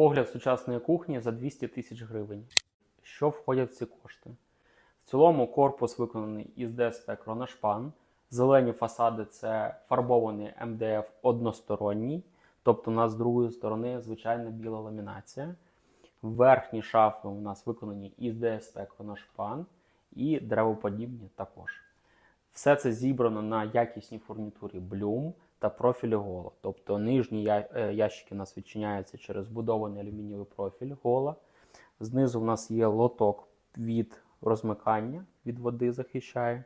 Огляд сучасної кухні за 200 тисяч гривень. Що входять в ці кошти? В цілому корпус виконаний із ДСП Кроношпан. Зелені фасади це фарбований МДФ односторонній, тобто у нас з другої сторони звичайна біла ламінація. Верхні шафи у нас виконані із ДСП Кроношпан і древоподібні також. Все це зібрано на якісній фурнітурі Bloom та профілі Гола. Тобто нижні е, ящики у нас відчиняються через вбудований алюмінієвий профіль Гола. Знизу у нас є лоток від розмикання, від води захищає.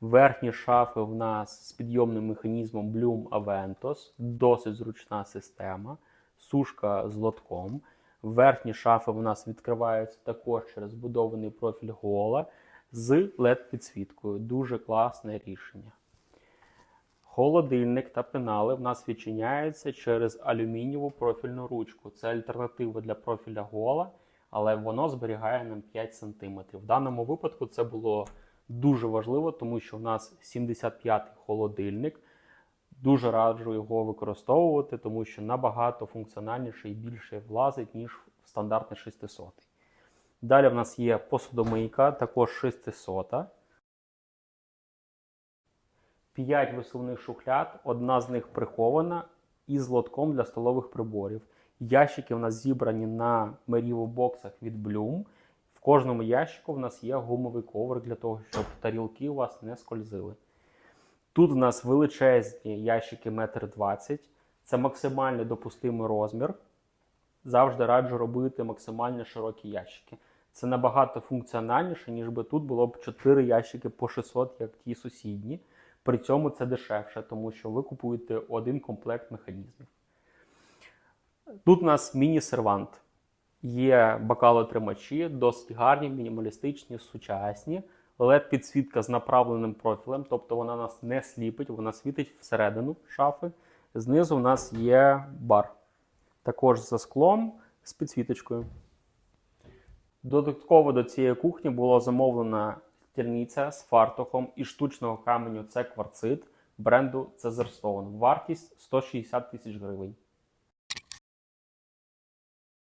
Верхні шафи в нас з підйомним механізмом Bloom Aventos, досить зручна система, сушка з лотком. Верхні шафи в нас відкриваються також через будований профіль Гола з LED-підсвіткою. Дуже класне рішення. Холодильник та пенали в нас відчиняються через алюмінієву профільну ручку. Це альтернатива для профіля Гола, але воно зберігає нам 5 см. В даному випадку це було дуже важливо, тому що в нас 75-й холодильник. Дуже раджу його використовувати, тому що набагато функціональніше і більше влазить, ніж стандартний 600. Далі в нас є посудомийка, також 600. 5 висувних шухляд, одна з них прихована із лотком для столових приборів. Ящики в нас зібрані на Merino боксах від Bloom. В кожному ящику в нас є гумовий коврик для того, щоб тарілки у вас не скользили. Тут в нас величезні ящики 1,20 м. Це максимально допустимий розмір. Завжди раджу робити максимально широкі ящики. Це набагато функціональніше, ніж би тут було б 4 ящики по 600, як ті сусідні. При цьому це дешевше, тому що ви купуєте один комплект механізмів. Тут у нас міні-сервант. Є бокалотримачі, досить гарні, мінімалістичні, сучасні. LED-підсвітка з направленим профілем, тобто вона нас не сліпить, вона світить всередину шафи. Знизу у нас є бар. Також за склом з підсвіточкою. Додатково до цієї кухні була замовлена стільниця з фартухом і штучного каменю це кварцит бренду Cezarstone. Вартість 160 тисяч гривень.